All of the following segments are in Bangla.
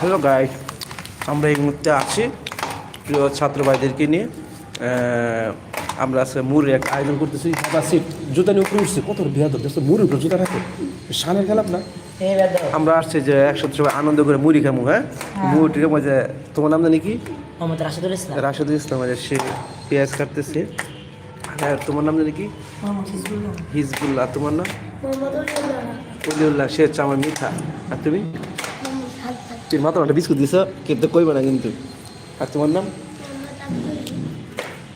হ্যালো গাইড আমরা এই মুহূর্তে আছি প্রিয় ছাত্র ভাইদেরকে নিয়ে আমরা আজকে মুড়ির একটা আয়োজন করতেছি। সাদা সিট জুতা নিয়ে উপরে উঠছে। কত বিয়াদ দেখছ মুড়ির উপরে জুতা রাখে। সানের গেলাম না? আমরা আসছি যে একসাথে সবাই আনন্দ করে মুড়ি খামু হ্যাঁ? মুড়ি খামু যে তোমার নাম জানি কি? রাশিদুল ইসলাম। রাশেদুল ইসলাম সে পেঁয়াজ কাটতেছে। আর তোমার নাম জানি কি? হিজবুল্লাহ। তোমার নাম? অলিউল্লাহ সে হচ্ছে আমার মিঠা। আর তুমি? তুই মাত্র একটা বিস্কুট দিছ কিন্তু কইবে না কিন্তু আর তোমার নাম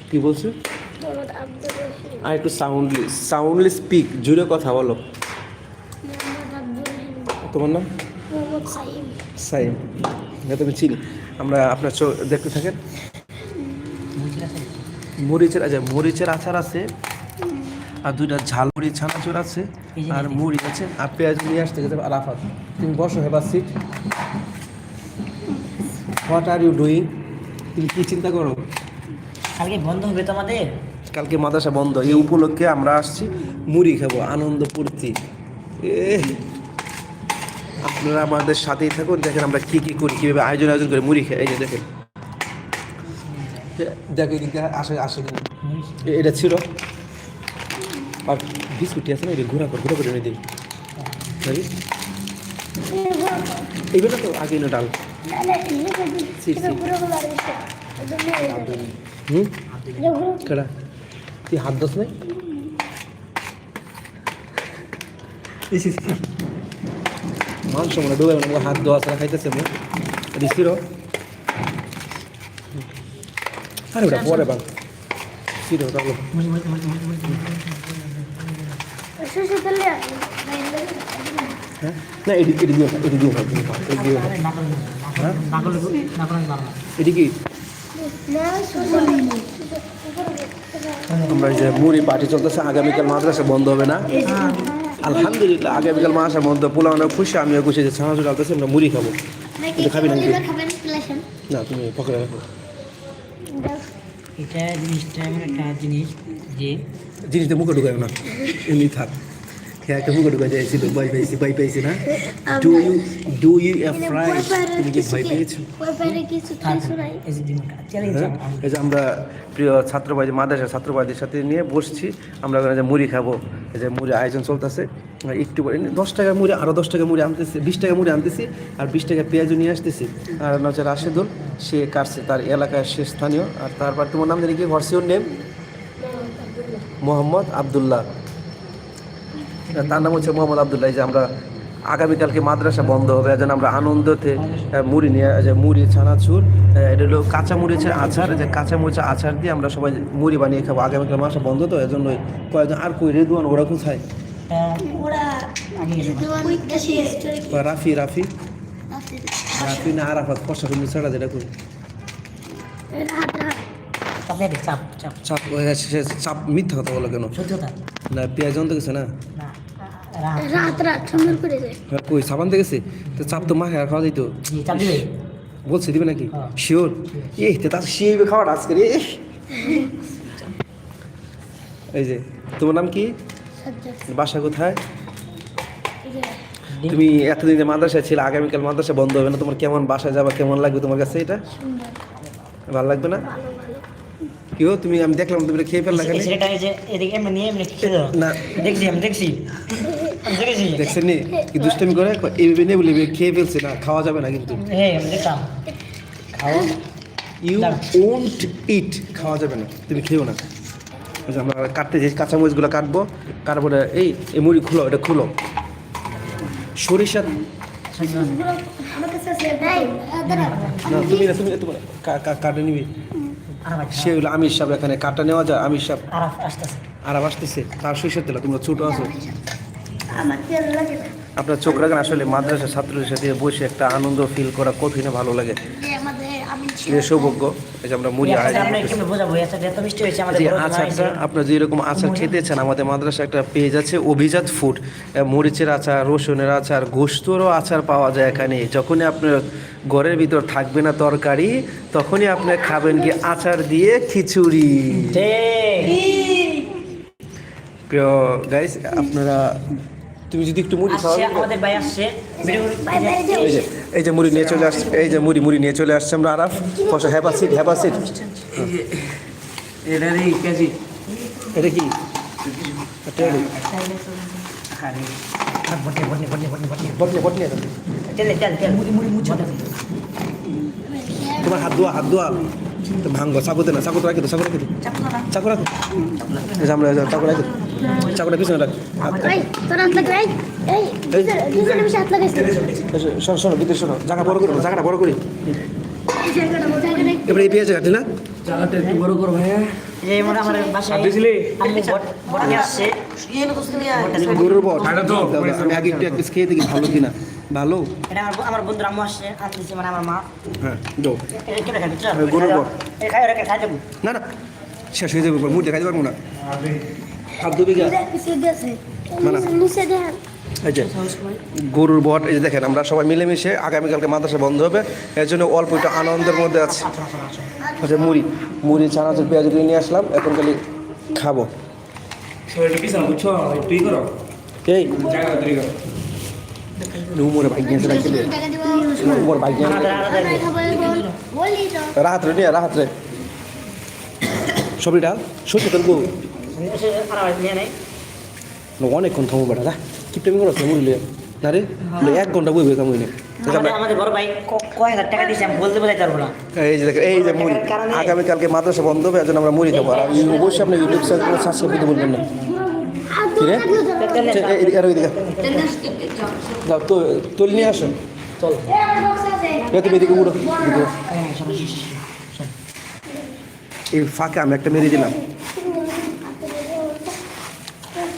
কি বলছো আর একটু সাউন্ডলি সাউন্ডলি স্পিক জুড়ে কথা বলো তোমার নাম সাইম সাইম এটা তুমি চিনি আমরা আপনার চো দেখতে থাকেন মরিচের আচ্ছা মরিচের আচার আছে আর দুইটা ঝাল মুড়ি ছানাচুর আছে আর। মুড়ি আছে আর পেঁয়াজ নিয়ে আসতে গেছে আরাফাত তুমি বসো Haber seat what are you doing তুমি কি চিন্তা করো? কালকে বন্ধ হবে তো আমাদের কালকে মাদ্রাসা বন্ধ। এই উপলক্ষে আমরা আসছি মুড়ি খাব আনন্দ ফুর্তি। এ আপনারা আমাদের সাথেই থাকুন দেখেন আমরা কি কি করি কীভাবে আয়োজন আয়োজন করে মুড়ি খাই। এই যে দেখেন। দেখো এদিকে আসে আসে। এটা ছিল। আর বিস্কুটি আছে না এটা ঘোরা কর ঘোরা করে এনে দিই? এইবার তো আগে না ডাল। কেডা তুই হাত দোস নাই। মাংস মনে ডুবে মানে হাত দোয়া ছাড়া খাইতেছে মনে রিসির আরে ওটা পরে বাং সিরো হ্যাঁ না এটি এটি দিও এটি দিও এটি দিও এটি হ্যাঁ? কি আমরা যে মুড়ি পার্টি চলতেছে আগামীকাল মাদ্রাসা বন্ধ হবে না। আলহামদুলিল্লাহ আগামীকাল মাসে বন্ধ পোলা অনেক খুশি আমিও খুশি যে ছানা চলতেছে আমরা মুড়ি খাব। এটা খাবি নাকি? না তুমি পকেটে রাখো। এটা জিনিসটা এমন একটা জিনিস যে জিনিসটা মুখে ঢুকায় না। এমনি থাক। একটা মুখে ঢুকায় যাইছিল ভয় পেয়েছি ভয় পেয়েছি না do you do you fry তুমি কি ভয় পেয়েছ এই যে হ্যাঁ আমরা প্রিয় ছাত্রবাদী মাদ্রাসা ছাত্রবাদীর সাথে নিয়ে বসছি আমরা ওখানে যে মুড়ি খাব এই যে মুড়ি আয়োজন চলতেছে একটু পরে দশ টাকা মুড়ি আরও দশ টাকা মুড়ি আনতেছি বিশ টাকা মুড়ি আনতেছি আর বিশ টাকা পেঁয়াজও নিয়ে আসতেছি আর নজর রাশেদুল সে কাটছে তার এলাকায় সে স্থানীয় আর তারপর তোমার নাম জানি কি ভার্সিওর নেম মোহাম্মদ আবদুল্লাহ তার নাম হচ্ছে মোহাম্মদ আবদুল্লাহ। যে আমরা আগামীকালকে মাদ্রাসা বন্ধ হবে যেন আমরা আনন্দতে মুড়ি নিয়ে যে মুড়ি ছানাচুর এটা হলো কাঁচা মরিচের আচার যে কাঁচা মরিচের আচার দিয়ে আমরা সবাই মুড়ি বানিয়ে খাব। আগামীকাল মাসে বন্ধ তো এজন্য কয়েকজন আর কই রেদুয়ান ওরা কোথায়? রাফি রাফি। রাফি। না আরাফাত ফসা ছাড়া যেটা কই? চাপে চাপ। চাপ চাপ হয়ে গেছে, চাপ মিথ্যা কথা বলো কেন? না পেঁয়াজ আনতে গেছে না। রাত। রাত রাত সুন্দর করে যায়। হ্যাঁ, কই সাবান দিয়ে তো চাপ তো মাখে খাওয়া দিত। চাপ দিবে? বলছে দিবে নাকি? হ্যাঁ। শিওর এই তো তার শিবে এই। যে তোমার নাম কি? বাসা কোথায়? তুমি এতদিন যে মাদ্রাসায় ছিল আগামীকাল মাদ্রাসা বন্ধ হবে না। তোমার কেমন বাসায় যাবা কেমন লাগবে তোমার কাছে এটা? সুন্দর। ভালো লাগবে না? কি হো তুমি আমি দেখলাম তুমি খেয়ে ফেললা এই যে এদিকে এমনি নিয়ে এমনি খেয়ে না। দেখছি আমি দেখেছি। দেখছেন নি? কি দুষ্টামি করে? এইভাবে নেই বলে খেয়ে ফেলছে না খাওয়া যাবে না কিন্তু। ইউ। ওন্ট ইট খাওয়া যাবে না তুমি খেও না। আমরা কাটতে যে কাঁচামরিচগুলো কাটবো তারপরে এই এই মুড়ি খুলো এটা খুলো। সরিষা দাঁড়া না তুমি তুমি কাটে নিবি। আর সে হলো আমির সাহেব এখানে কাটা নেওয়া যায় আমির সাহেব। আর আসতেছে তার সরিষার তেল তোমরা ছোটো আছো। আপনার চোখ রাখেন আসলে মাদ্রাসা ছাত্রদের সাথে বসে একটা আনন্দ ফিল করা কঠিন ভালো লাগে। সৌভাগ্য আমরা মুড়ি আচারটা আপনার যেরকম আচার খেতে চান আমাদের মাদ্রাসা একটা পেজ আছে অভিজাত ফুড মরিচের আচার রসুনের আচার গোস্তরও আচার পাওয়া যায় এখানে। যখনই আপনার ঘরের ভিতর থাকবে না তরকারি তখনই আপনি খাবেন কি আচার দিয়ে খিচুড়ি। প্রিয় গাইস আপনারা তুমি যদি একটু মুড়ি খাওয়া আমাদের ভাই আসছে। এই যে এই যে মুড়ি নিয়ে চলে আসছে এই যে মুড়ি মুড়ি নিয়ে চলে আসছে আমরা আরাফ কষা হ্যাপাসিট হ্যাপাসিট এটারই কেজি। এটা কি? কি? বটনে বটনে এটা। মুড়ি তোমার হাত ধোয়া হাত ধোয়া। তো ভাঙ্গো চাকুতে না চাকুতে রাখি তো চাকু রাখি তো চাকু রাখো। আমরা চাকু রাখি চাকুটা পিছনে রাখ। শোনো শোনো ভিতরে শোনো জায়গা বড় করে জায়গাটা বড় করি। এই জায়গাটা জায়গাটা এবারে এই পেঁয়াজ কাটি না? একটু বড় করো ভাইয়া। গরুর বট। এটা আগে একটু এক পিস খেয়ে দেখি ভালো কিনা। ভালো? এটা আমার আমার বন্ধুর আম্মু আসছে আনতেছে মানে আমার মা। হ্যাঁ গরুর বট। দেবো। না না শেষ হয়ে যাবে মুড়ি দেখাতে পারব না। হাত মানা। এই যে গরুর বট এই যে দেখেন আমরা সবাই মিলেমিশে আগামীকালকে মাদ্রাসা বন্ধ হবে। এর জন্য অল্প একটু আনন্দের মধ্যে আছে। আচ্ছা মুড়ি। মুড়ি চানাচুর পেঁয়াজ দিয়ে নিয়ে আসলাম। এখন খালি খাব। এই। জায়গা উমরে রাখি উমর বাইক নিয়ে আলাদা আলাদা ভাই খাব এখন বলি রাহাত রে নিয়ে রাহাত রে। সবই ডাল সত্যি নেই অনেকক্ষণ থামো বেটা দা করো না রে এক ঘণ্টা বইবে কামড়ি নিয়ে আমাদের আমাদের বড় ভাই কয় হাজার টাকা দিয়েছে আমি বলতে বোঝাইতে পারব না। এই যে দেখেন এই যে মুড়ি। আগামীকালকে মাদ্রাসা বন্ধ হবে আমরা মুড়ি খাব। আর অবশ্যই আপনি ইউটিউব চ্যানেল সাবস্ক্রাইব করতে বলবেন না। আর কি রে? দূর থাকলে তো যাও তুল নিয়ে আসো। চল। তুমি এদিকে উড়ো। এই ফাঁকে আমি একটা মেরে দিলাম।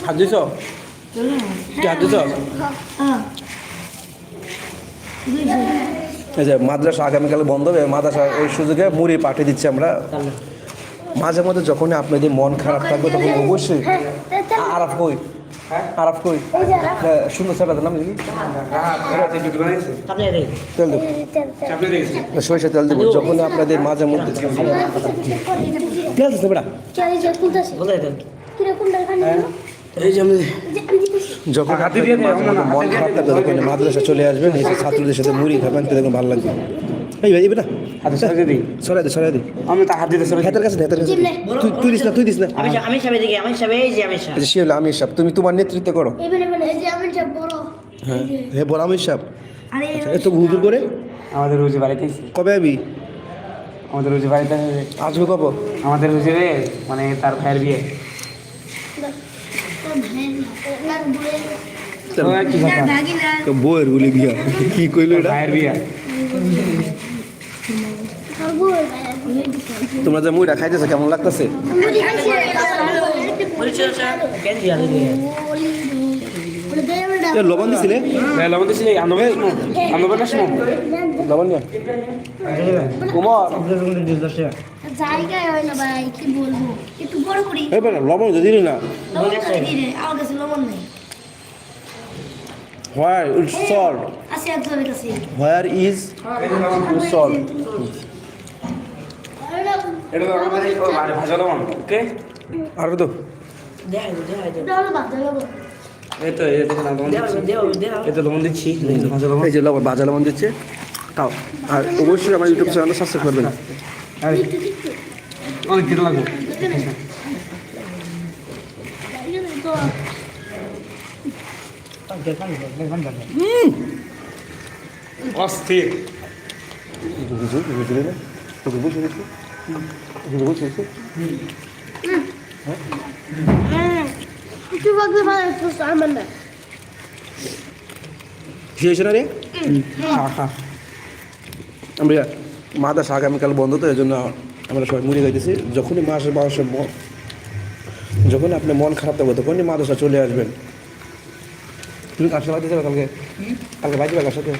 হাত দিছ? কি হাত দিছ? হ্যাঁ। এই যে মাদ্রাসা আগামীকালে বন্ধ হবে মাদ্রাসা ওই সুযোগে মুড়ি পাঠিয়ে দিচ্ছি আমরা। মাঝে মধ্যে যখনই আপনাদের মন খারাপ থাকবে তখন অবশ্যই হ্যাঁ আরাফ কই? আরাফ কই? হ্যাঁ, সুন্দর স্যার নাম দেখ তেল দেবো। সরিষা তেল দেবো। যখন আপনাদের মাঝে মধ্যে তেল না বেটা। এই যে আমি আমি যখন মন খারাপ থাকবে তখন মাদ্রাসা চলে আসবেন এসে ছাত্রদের সাথে মুড়ি খাবেন তো দেখুন ভালো লাগবে। এই ভাই এই হাতে সরে দিই। সরাই দে সরাই দে। আমি তো হাত দিতে হাতের কাছে হাতের কাছে দে। তুই তুই দিস না তুই দিস না। আমি আমি দিকে আমি এই যে আমি তুমি তোমার নেতৃত্ব করো। এবারে বলে এই যে আমি যে বড়। হ্যাঁ। হে বড় সাহেব আরে এত হুজুর করে। আমাদের রুজি বাড়িতে কবে আবি? আমাদের রুজি বাড়িতে আসবে কবে? আমাদের রুজি মানে তার ভাইয়ের বিয়ে। কি বিয়ে তোমরা যে মুড়িটা খাইতেছো কেমন লাগতেছে দিয়া লবণ দিছিলে লবণ দিছি আনবে আনবে না শুনো লবণ কুমার জায়গায় হয় না ভাই কি বলব? একটু বড় করি। এই লবণ তো দিলি না। লবণ দিলে আমার কাছে নেই। এটা তো আমাদের ভাজা লবণ ওকে? আর তো। দেখ দেখ দেখ এই যে লবণ ভাজা লবণ দিচ্ছে। তাও আর অবশ্যই আমার ইউটিউব চ্যানেল সাবস্ক্রাইব করবেন। এই, অনেক দিন লাগবে অস্থির বুঝু বুঝলি না তোকে বুঝে মাদাস আগামীকাল বন্ধ তো এই জন্য আমরা সবাই মুড়ি খাইতেছি। যখনই মাসের মাসের মন যখনই আপনার মন খারাপ থাকবে তখনই মাদাসা চলে আসবেন। তুমি কার সাথে যাবে কালকে? কালকে যাবে কার সাথে?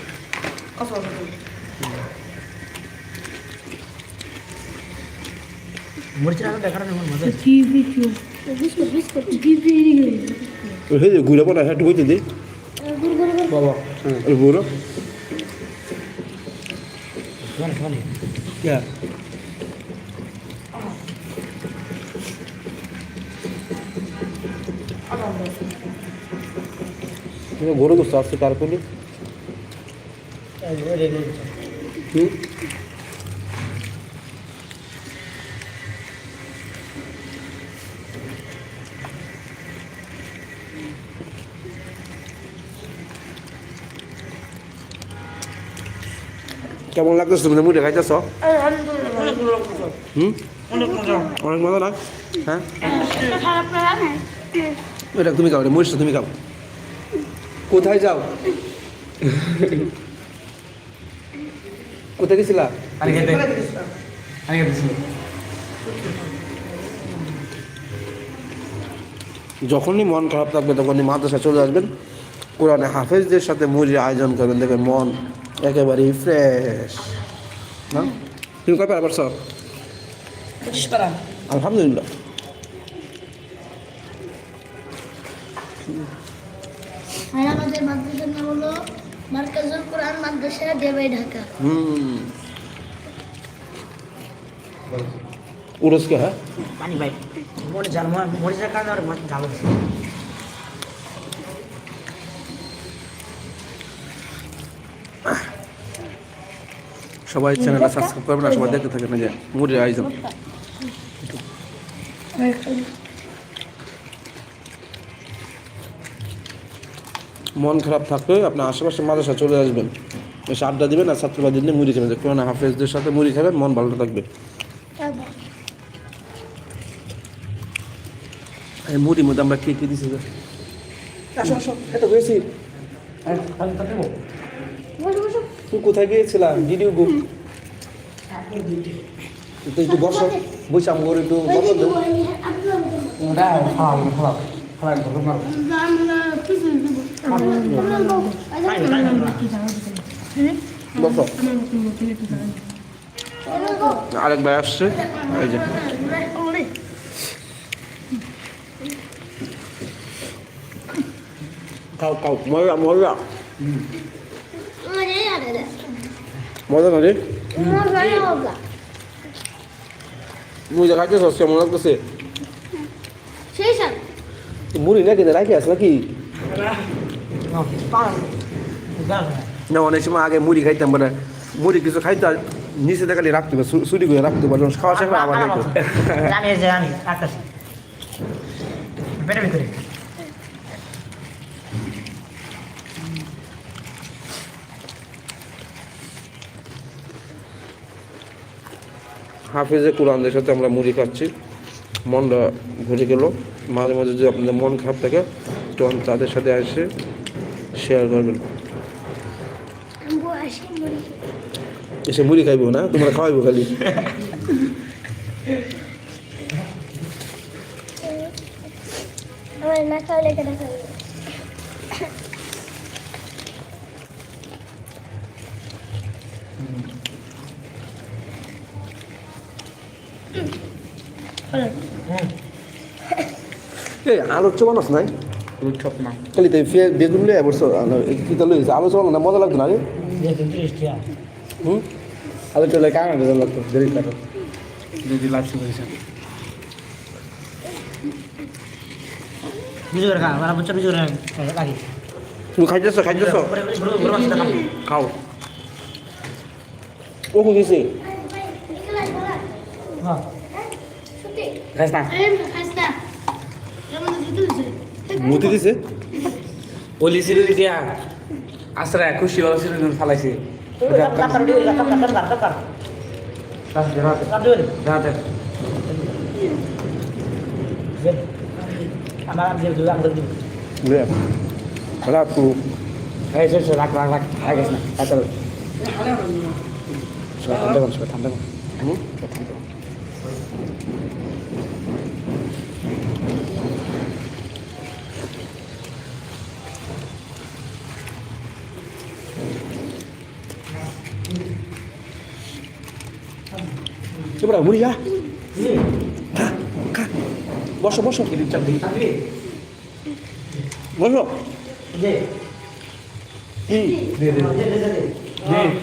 ঘুরে পড়া হ্যাঁ গুড় গুড় বাবা ঘুরো শোনে শোনে क्या গরু গোস্ত আসছে তারপরে হুম কেমন লাগতেছে? তুমি মুড়ি খাইতেছ? হুম? অনেক মজা না হ্যাঁ? না লাগে এটা তুমি খাও এটা তুমি খাও। কোথায় যাও? কোথায় গেছিলা? যখনই মন খারাপ থাকবে তখনই মাদ্রাসা চলে আসবেন। কোরআনে হাফেজদের সাথে মুড়ির আয়োজন করবেন দেখবেন মন একেবারেই ফ্রেশ না? তুমি কয় পারবার সব আলহামদুলিল্লাহ। আর আমাদের মাদ্রাসার নাম হলো মার্কাজুল কোরআন মাদ্রাসা দেবাই ঢাকা। হুম। উরসকে হ্যাঁ? পানি ভাই মরে যান মরে যাওয়ার কারণে আর জালো সবাই চ্যানেলটা সাবস্ক্রাইব করবেন আর সবাই দেখতে থাকেন এই যে মুড়ির আয়োজন মন খারাপ থাকলে আপনার আশেপাশে মাদ্রাসা চলে আসবেন। এসে আড্ডা দিবেন আর ছাত্রবাদী নিয়ে মুড়ি খাবেন কোরআন হাফেজদের সাথে মুড়ি খাবেন মন ভালো থাকবে। এই মুড়ির মধ্যে আমরা কে কে দিছি? এটা হয়েছি বসো। তুমি কোথায় গিয়েছিলাম? ভিডিও বুক তো একটু বসো বসে। একটু ধরো মারো আমরা কিছু দেবো। আরেক ভাই আসছে। এই যে। ওরে, খাও খাও। মজা মজা ওরে। মজা না রে হবে। মুড়ি খাইতেছ কেমন লাগতেছে। মুড়ি না কিনে রাখি আস নাকি না, অনেক সময় আগে মুড়ি খাইতাম মানে মুড়ি কিছু খাইতে নিচে দেখালি রাখতে চু- চুরি করে রাখতে পারলাম খাওয়া হলে আবার খাইতো জানি যে জানি আকাশ পেটে ভিতরে হাফেজে কোরআনদের সাথে আমরা মুড়ি খাচ্ছি। মনটা ঘুরে গেল। মাঝে মাঝে যদি আপনাদের মন খারাপ থাকে তখন তাদের সাথে এসে শেয়ার করবেন। এসে মুড়ি খাইবো না? তোমরা খাওয়াইবো খালি আমার না খাওয়ালে কেন খাবে এই আলোচ্য মানুষ নাই? খালি ফে বেগুন লিয়ে বসছো কি তো লইছে আলোচনা না মজা লাগতো না রে? হুম? আলো চলে কার না বেজার লাগতো? দেরি করো যদি করেছেন বিজু করে খা আমার বাচ্চা বিজু করে তুমি খাইতেছো খাইতেছো? খাও। ও গেছে হ্যাঁ সত্যি না খাস না মতি দিছে ওলি ছিল দিয়া আসরা খুশি ছিল ফালাইছে আমার আমি দিব এই রাখ রাখ আগে না ঠান্ডা মুড়ি খা খা খা বসো বসো বসো যে কি দে দে দে লাইট চলতেছে লাইট চলতেছে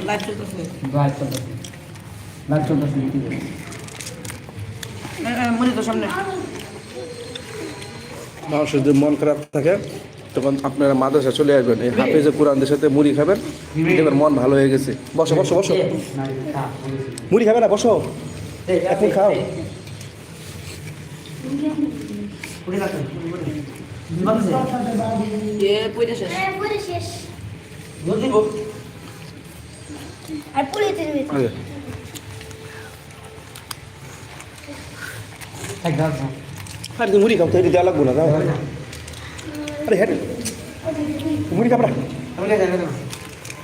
লাইট চলতেছে মনে তো সামনে মানুষের যদি মন খারাপ থাকে তখন আপনারা মাদ্রাসা চলে আসবেন। এই হাফেজে কোরআনদের সাথে মুড়ি খাবেন। দেখবেন মন ভালো হয়ে গেছে। বসো বসো বসো। মুড়ি খাবে না বসো। এখন খাও আর তুমি মুড়ি খাও তো এটা দেওয়া লাগবো না দাও আরে হ্যাঁ মুড়ি খাবে না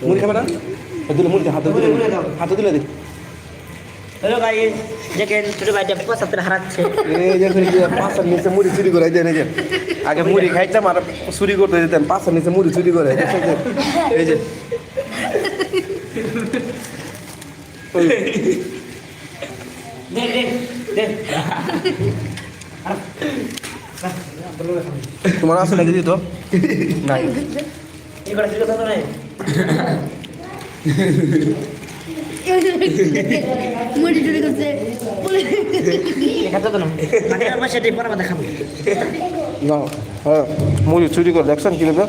মুড়ি খাবে না দিলে মুড়ি হাতে দিলে হাতে দিলে দে হ্যালো গাইস দেখেন ছোট ভাইটা পঁচাত্তর হারাচ্ছে। এই যে এই যে পাঁচটার নিচে মুড়ি চুরি করে দেন এই যে। আগে মুড়ি খাইতাম আর চুরি করতে দিতেন পাঁচটার নিচে মুড়ি চুরি করে। দেখছেন যে? এই যে ওই, দেখ দেখ দেখ। তোমার আসলে দিদি তো নাই এবার ঠিক কথা নাই মুড়ি চুরি করছে না হ্যাঁ মুড়ি চুরি করে দেখছেন কি নেবে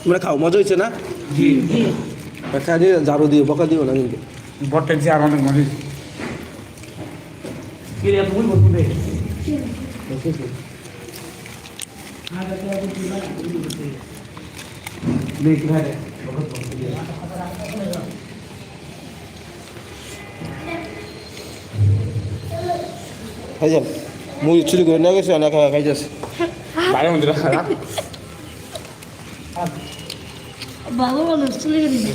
তোমরা খাও মজা হয়েছে না একটা দিয়ে ঝাড়ু দিও বকা দিও না কিন্তু বটেন যে আমাদের মনে কি রে ভুল ভুল রে দেখি ভাই খাই যান মুড়ি চুরি করে নিয়ে গেছে অনেক খাই যাচ্ছে বাইরে খারাপ? বাবা মানুষ চলে গেছে মজা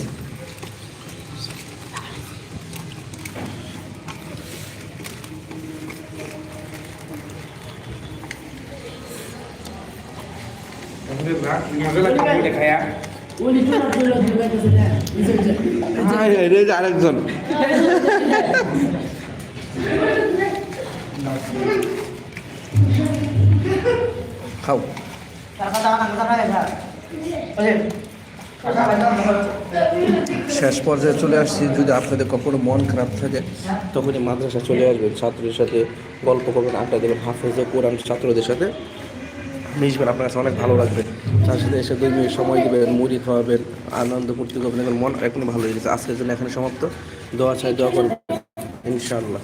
লাগে খায়া আরেকজন খাও শেষ পর্যায়ে চলে আসছি। যদি আপনাদের কখনো মন খারাপ থাকে, তখনই মাদ্রাসা চলে আসবেন। ছাত্রদের সাথে গল্প করবেন, আড্ডা দেবেন, হাফেজে কোরআন ছাত্রদের সাথে। মিশবেন আপনার কাছে অনেক ভালো লাগবে। তার সাথে এসে দুই মিনিট সময় দেবেন মুড়ি খাওয়াবেন আনন্দ ফুর্তি করবেন এখন মন এখন ভালো হয়ে গেছে। আজকের জন্য এখানে সমাপ্ত। দোয়া চাই, দোয়া করবেন। ইনশাআল্লাহ।